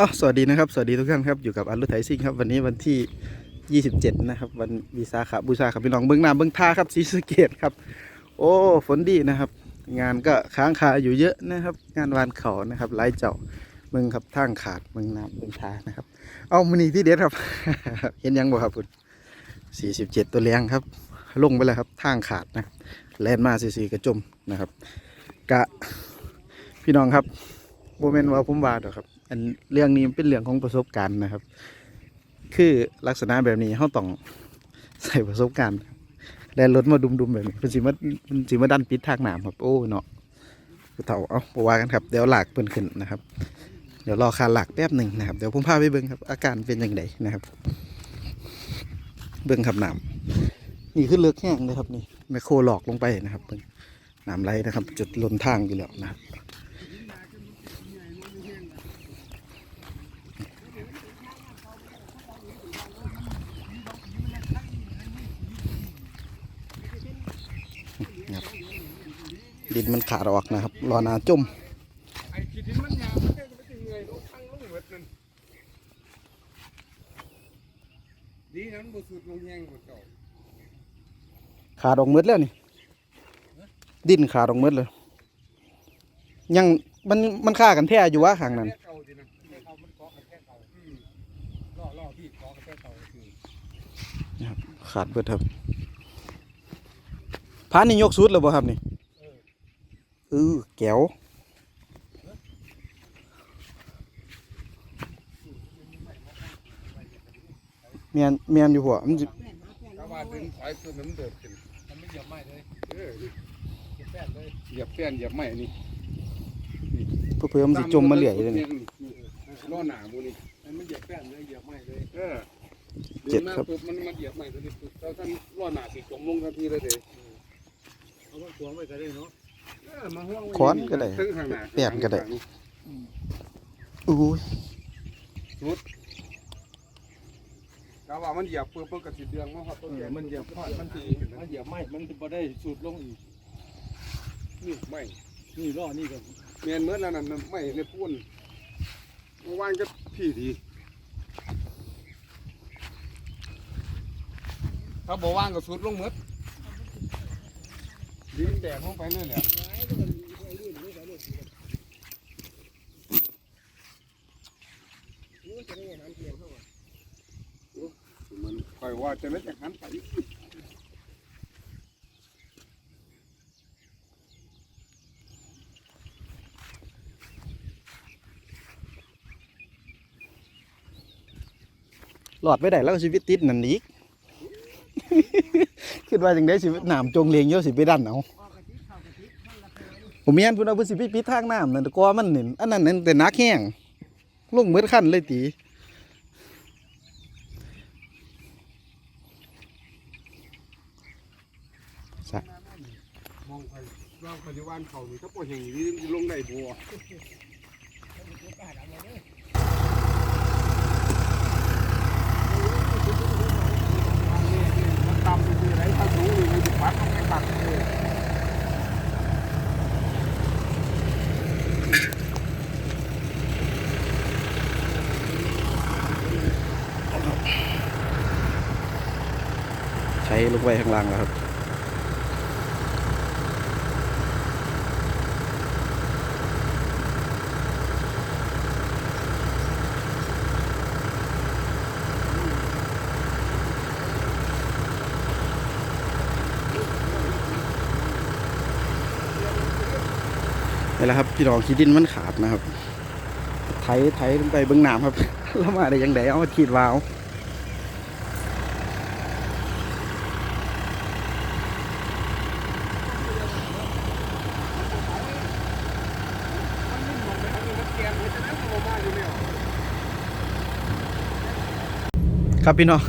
อ๋อสวัสดีนะครับ สวัสดีทุกท่านครับอยู่กับอัลลุไทยซิ่งครับวันนี้วันที่ 27 นะครับ วันวีซาขาบูชาครับพี่น้องเบื้องหน้าเบื้องท่าครับศรีสเกดครับ โอ้ฝนดีนะครับ งานก็ค้างคาอยู่เยอะนะครับ งานวานเขานะครับไล่เจ้าเมืองครับทางขาดเมืองน้ำเมืองท่านะครับ เอามือนีที่เด็ดครับ เห็นยังบ่ครับคุณ47 ตัวเลี้ยงครับ ลงไปแล้วครับทางขาดนะแลนมาสีๆกระจมนะครับกะพี่น้องครับโมเมนต์ว่าผมว่าดอครับ อันเรื่องนี้มันเป็นเรื่องของประสบการณ์นะครับ คือลักษณะแบบนี้เขาต้องใส่ประสบการณ์แลนรถมาดุมๆแบบนี้เป็นสิมาเป็นสิมาดันปิดทางหนามครับ โอ้เนาะผู้เฒ่าเอาบ่ว่ากันครับ เดี๋ยวหลากเพิ่นขึ้นนะครับ เดี๋ยวรอคาหลากแป๊บหนึ่งนะครับ เดี๋ยวผมพาไปเบิ่งครับ อาการเป็นยังไงนะครับ เบิ่งครับน้ำนี่คือเลือกแห้งเลยครับนี่แมคโครหลอกลงไปนะครับเบิ่งน้ำไหลนะครับ จุดล้นทางอยู่แล้วนะครับ ดินมันขาดออกนะครับรอนาจมไอ้ขีดที่มขาดออกมืดแล้วนี่ ดินขาดออกมืดเลยยังมันมันฆ่ากันแท้อยู่วะข้างนั้นแค่เก่าดเพื่อล่อพี่เกาะกันแค่เก่าคือขาดเบิดครับพานี่ยกสุดแล้วบ่ครับนี่ ออแก้วเมียนเมียนอยู่หัวมันสิถ้าว่าดึงถอยตัวมันโดดขึ้นมันไม่เหยียบไม้เลยเออเหยียบแป้นเลยเหยียบแป้นเหยียบไม้นี่เพื่อๆมันสิจมมาเหลื่อยเลยนี่ล่อหนาบูนี่มันไม่เหยียบแป้นเลยเหยียบไม้เลยเออเจ็บครับปุ๊บมันมันเหยียบไม้ตัวนี้ปุ๊บแล้วท่านล่อหนาสิจมลงทันทีเลยเด้เอาว่าขวางไว้ก็ได้เนาะ เออมาห่วงไว้ค้อนก็ได้ถึงข้างหน้าแป้นก็ได้อุ้ยกาว่ามันเหยียบปุ๊บมันก็สิเดืองมันครับต้นเอแขอนมันเหยียบพลาดมันสิมันเหยียบไม่มันบ่ได้สูดลงอีกนี่ไม่นี่ล้อนี่ก็เมียนเมื่อแล้วนั่นน่ะไม่ในพูนเมื่อวานก็พี่ดีถ้าบอกว่างก็สุดลงหมด ดินแตกลงไปเลยแหละมันคอยว่าจะเล่นจากนั้นไปหลอดไปได้แล้วก็ชีวิตติดนั่นอีก คิดว่าจังได้ชีวิน้ำจงเลียงเยอะสิไปดันเอาผมมียนพุ่นเอาเพิ่นสิไปปิดทางน้ำนั่นแต่ก็มันนี่อันนั้นนั่นแต่นักแห้งลงมือขั้นเลยตีมองไปว่าปัจจุบันเขานี่ถ้าปล่อยอย่างนี้ลงได้บัวมันต่ำไปคืออะไรถ้าสูงอยู่ในจุดวัดมันไม่ตัดเลย ใช้ลูกไว้ข้างล่างแล้วครับนี่แหละครับพี่น้องขีดินมันขาดนะครับ ไถไถลงไปเบื้องน้ำครับ แล้วมาได้ยังไงเอามาขีดวาว ครับพี่น้อง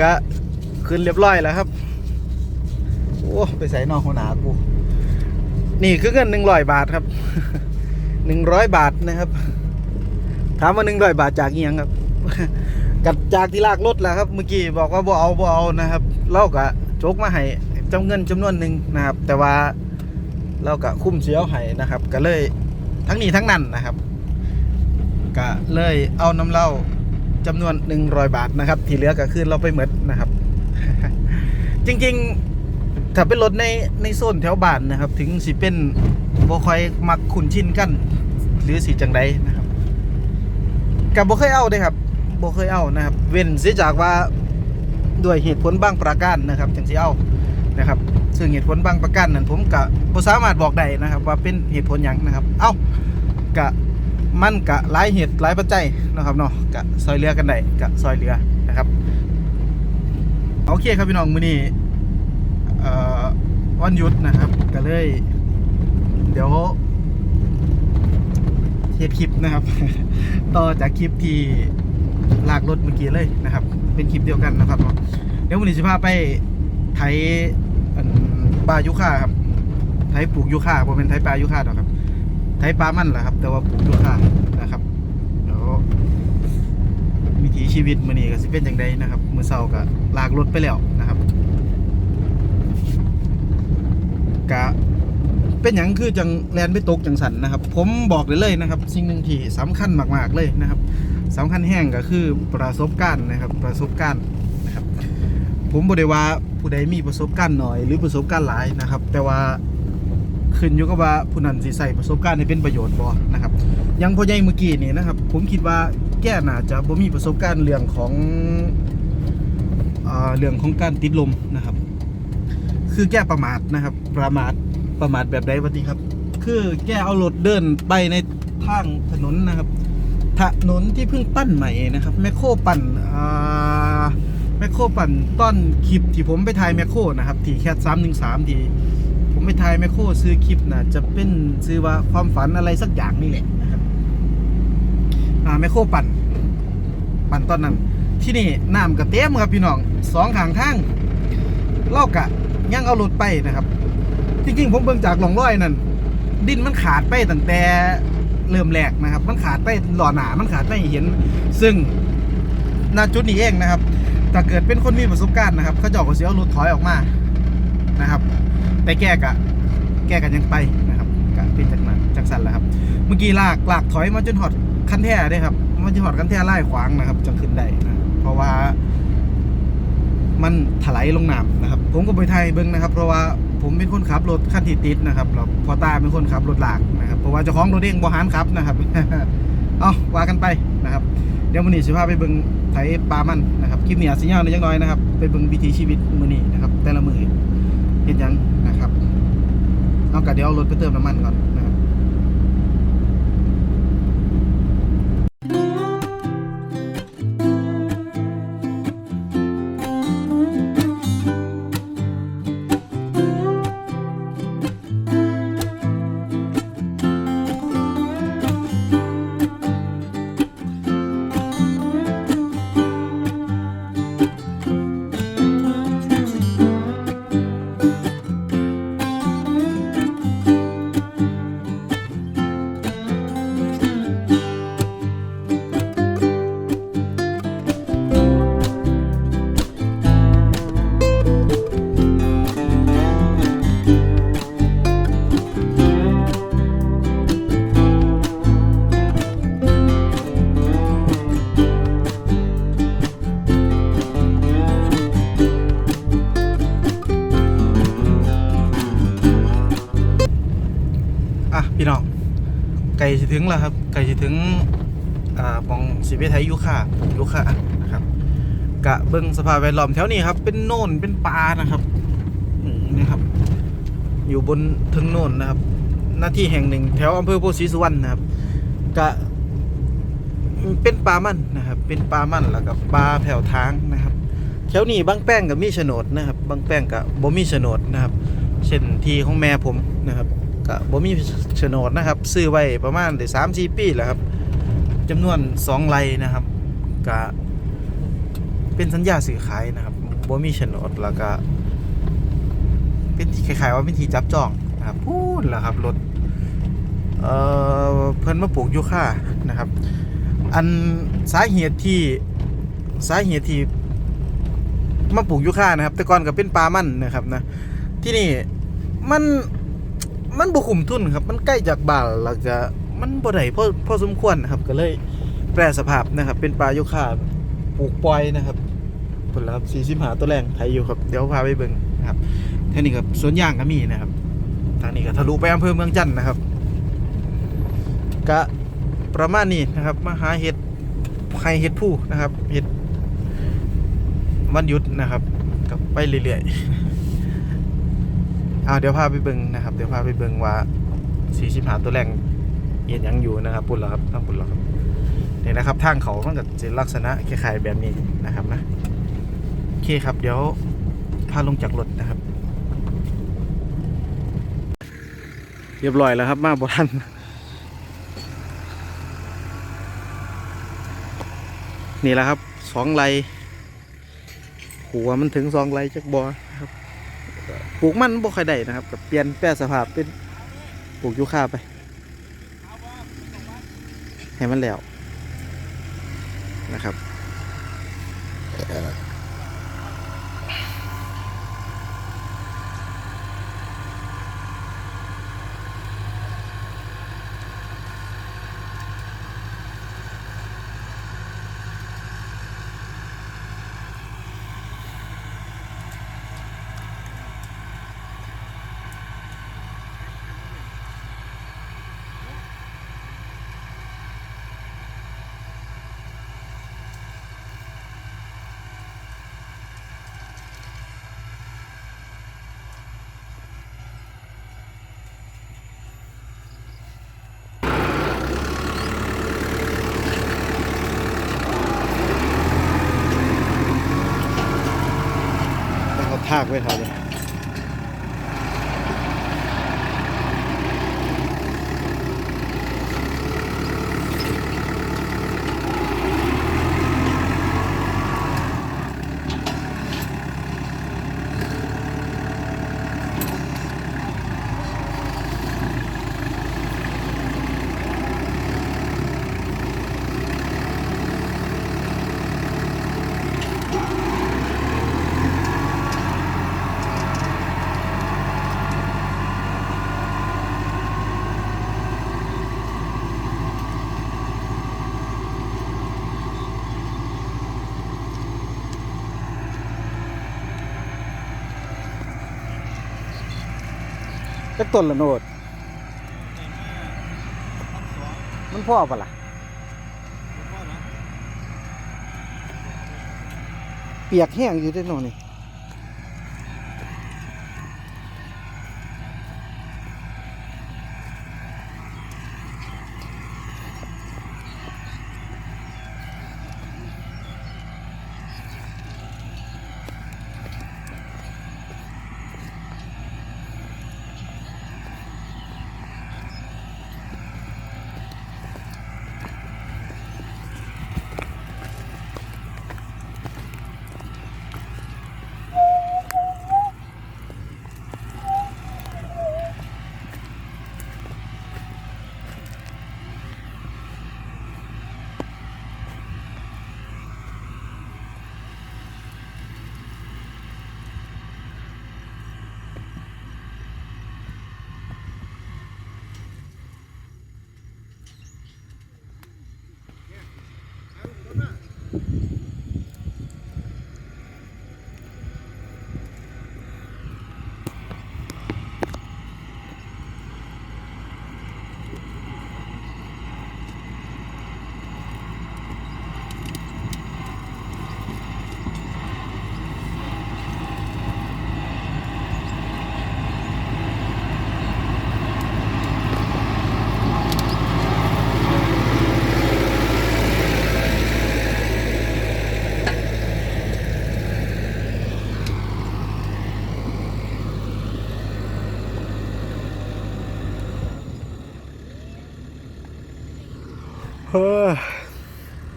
ก็ขึ้นเรียบร้อยแล้วครับ โอ้ไปใส่นอกหัวหนากูนี่คือเงินหนึ่งร้อยบาทครับหนึ่งร้อยบาทนะครับ ถามว่าหนึ่งร้อยบาทจากเอียงครับกับจากที่ลากรถแล้วครับ เมื่อกี้บอกว่าบ่เอาบ่เอานะครับเราก็โจกมาให้จำเงินจำนวนหนึ่งนะครับ แต่ว่าเราก็คุ้มเสียวให้นะครับ ก็เลยทั้งนี้ทั้งนั้นนะครับ ก็เลยเอาน้ำเหล้า จำนวน 100 บาทนะครับ ที่เหลือก็คืนเราไปหมดนะครับ จริงๆ ถ้าเป็นรถในในโซนแถวบ้านนะครับ ถึงสิเป็นบ่ค่อยมักคุ้นชินกัน หรือสิจังใดนะครับกับบ่เคยเอาเด้ครับบ่เคยเอานะครับ เว้นเสียจากว่าด้วยเหตุผลบางประการนะครับจังสิเอานะครับซึ่งเหตุผลบางประการนั้นผมก็บ่สามารถบอกได้นะครับ ว่าเป็นเหตุผลหยังนะครับ เอ้ากะ มันกะหลายเหตุหลายปัจจัยนะครับเนาะกะซอยเหลือกันได้กะซอยเหลือนะครับโอเคครับพี่น้องมื้อนี้เอ่อวันหยุดนะครับก็เลย เดี๋ยวเฮ็ดคลิปนะครับ ต่อจากคลิปที่ลากรถเมื่อกี้เลยนะครับ เป็นคลิปเดียวกันนะครับเนาะเดี๋ยววันนี้จะพาไปไถปลายุค่าครับไถปลูกยุค่าผมเป็นไถปลายุค่าหรอกครับ ไถปลามันแหละครับ แต่ว่าปลูกยุค่านะครับเดี๋ยววิถีชีวิตมื้อนี้ก็สิเป็นอย่างไรนะครับ มื้อเช้าก็ลากรถไปแล้วนะครับกะเป็นอย่างคือจังแลนไปตกจังสันนะครับ ผมบอกเลยเลยนะครับ สิ่งหนึ่งที่สำคัญมาก ๆ เลยนะครับสำคัญแห้งก็คือประสบการณ์นะครับ ประสบการณ์นะครับ ผมบอกได้ว่าผู้ใดมีประสบการณ์หน่อย หรือประสบการณ์หลายนะครับ แต่ว่า ขึ้นอยู่กับว่าผู้นั้นสิใส่ประสบการณ์ให้เป็นประโยชน์บ่นะครับอยังพ่อใหญ่เมื่อกี้นี่นะครับ ผมคิดว่าแกน่าจะบ่มีประสบการณ์เรื่องของอ่าเรื่องของการติดลมนะครับ คือแก้ประมาทนะครับ ประมาทประมาทแบบใดวะทีครับ คือแกเอารถเดินไปในทางถนนนะครับ ถนนที่เพิ่งปั้นใหม่นะครับแมคโครปั่นอ่าแมคโครปั่นต้นคลิปที่ผมไปถ่ายแมคโครนะครับที่แคทสามหนึ่งสามที่ ผมไปถ่ายแมคโครซื้อคลิปนะจะเป็นซื้อว่าความฝันอะไรสักอย่างนี่แหละนะครับอ่าแมคโครปั่น ปั่นตอนนั้น ที่นี่น้ำกับเต็มครับพี่น้องสองขางทางเล่ากะยังเอารถไปนะครับจริงๆผมเบิ่งจากหลองร้อยนั่นดินมันขาดไปตั้งแต่เริ่มแรกนะครับ มันขาดไปหล่อหนา มันขาดไปเห็น ซึ่งณจุดนี้เองนะครับ ถ้าเกิดเป็นคนมีประสบการณ์นะครับเขาเจาะก็เสียเอารถถอยออกมานะครับ แต่แก้กะแก้กันยังไปนะครับกะเป็นจากนั้นจากสันแหละครับ เมื่อกี้ลากลากถอยมาจนหอดคันแท่ได้ครับมันจะหอดคันแท่ไล่ขวางนะครับจังขึ้นได้นะเพราะว่า มันถลายลงน้ำนะครับ ผมก็ไปไทยเบิ้งนะครับ เพราะว่าผมเป็นคนขับรถคันที่ติดนะครับแล้วพอตาเป็นคนขับรถหลากนะครับเพราะว่าเจ้าของรถเองบหารครับนะครับเอาว่ากันไปนะครับ เดี๋ยวมื้อนี้สิพาไปเบิ่งไถปลามันนะครับคลิปนี้อาจสิยาวนิดจังน้อยนะครับ ไปเบิ่งวิถีชีวิตมื้อนี้นะครับ แต่ละมือเฮ็ดหยัง เอากะเดี๋ยวเอารถไปเติมน้ำมันก่อน งแล้วครับไก่สิถึงอ่าปองสิเวไทยยุค่ายุค่านะครับกะเบิ้งสภาพแวดล้อมแถวนี้ครับ เป็นโน่นเป็นปลานะครับนี่ครับ อยู่บนทึงโน่นนะครับ หน้าที่แห่งหนึ่ง แถวอำเภอโพธิ์ศรีสุวรรณนะครับกะเป็นปลามันนะครับ เป็นปลามันแล้วก็ปลาแผ่วทางนะครับแถวนี้บางแป้งกับมีโฉนดนะครับบางแป้งกับบ่มีโฉนดนะครับเช่นที่ของแม่ผมนะครับ ก็บ่มีโฉนดนะครับ ซื้อไว้ประมาณได้สามสี่ปีแล้วครับจำนวนสองไร่นะครับก็เป็นสัญญาซื้อขายนะครับบ่มีโฉนดแล้วก็เป็นที่คล้ายๆว่าเป็นที่จับจองนะครับพูดแล้วครับรถเอ่อเพิ่นมาปลูกยูค่านะครับ อันสาเหตุที่สาเหตุที่มาปลูกยูค่านะครับ แต่ก่อนก็เป็นปลามันนะครับนะที่นี่มัน มันบ่คุ้มทุนครับ มันใกล้จากบ้านแล้วก็มันบ่ได้พอพอสมควรนะครับ ก็เลยแปรสภาพนะครับ เป็นปลาโยคาปลูกปล่อยนะครับผลลัพธ์สี่สิบหาตัวแรงไทยอยู่ครับ เดี๋ยวพาไปเบิ่งนะครับท่านี้ครับสวนยางก็มีนะครับ ทางนี้ก็ทะลุไปอำเภอเมืองจันทน์นะครับก็ประมาณนี้นะครับมาหาเห็ดใครเห็ดผู้นะครับเห็ดวันหยุดนะครับกับไปเรื่อยๆ เอาเดี๋ยวพาไปเบิงนะครับ เดี๋ยวพาไปเบิงว่าสีชิมหาตัวแรงเห็นยังอยู่นะครับปุ่นแล้วครับทั้งปุ่นแล้วครับเนี่ยนะครับทางเขามันก็จะลักษณะคล้ายๆแบบนี้นะครับนะโอเคครับเดี๋ยวพาลงจากรถนะครับ เรียบร้อยแล้วครับมาบทันนี่แหละครับสองไร่หัวมันถึงสองไร่จักบอนะครับ ลูกมันบ่ค่อยได้นะครับกับเปลี่ยนแปรสภาพเป็นปลูกยูคาไป ให้มันแล้วนะครับ ทากไว้เลย จักต้นละโนด มันพ่อปะล่ะ เปียกแห้งอยู่ได้หนอนี่เ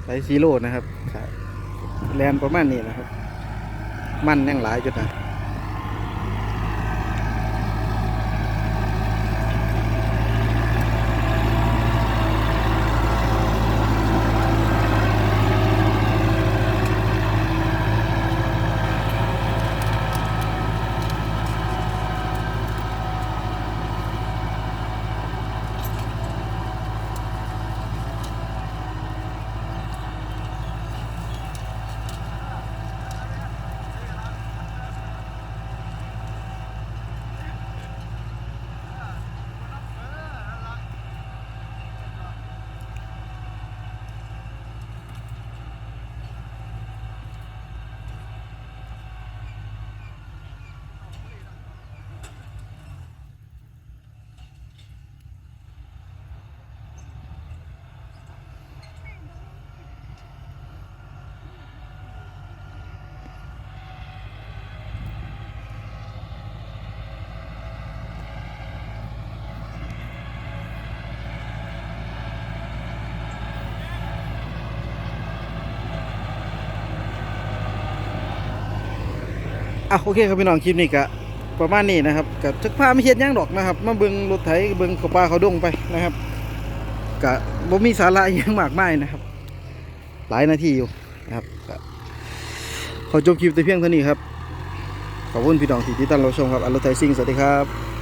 ใส่ซีโร่นะครับครับแลนประมาณนี้นะครับ มันยังหลายจุดนะ อะโอเคครับพี่น้องคลิปนี้ก็ประมาณนี้นะครับก็ทักพาไม่เฮ็ดย่างดอกนะครับ มาเบิ่งรถไถเบิ่งเขาปลาเขาดงไปนะครับก็บ่มีสาระยังมากมายนะครับ หลายนาทีอยู่นะครับขอจบคลิปแต่เพียงเท่านี้ครับขอบคุณพี่น้องที่ติดตามเราชมครับอัลลไทซิงสวัสดีครับ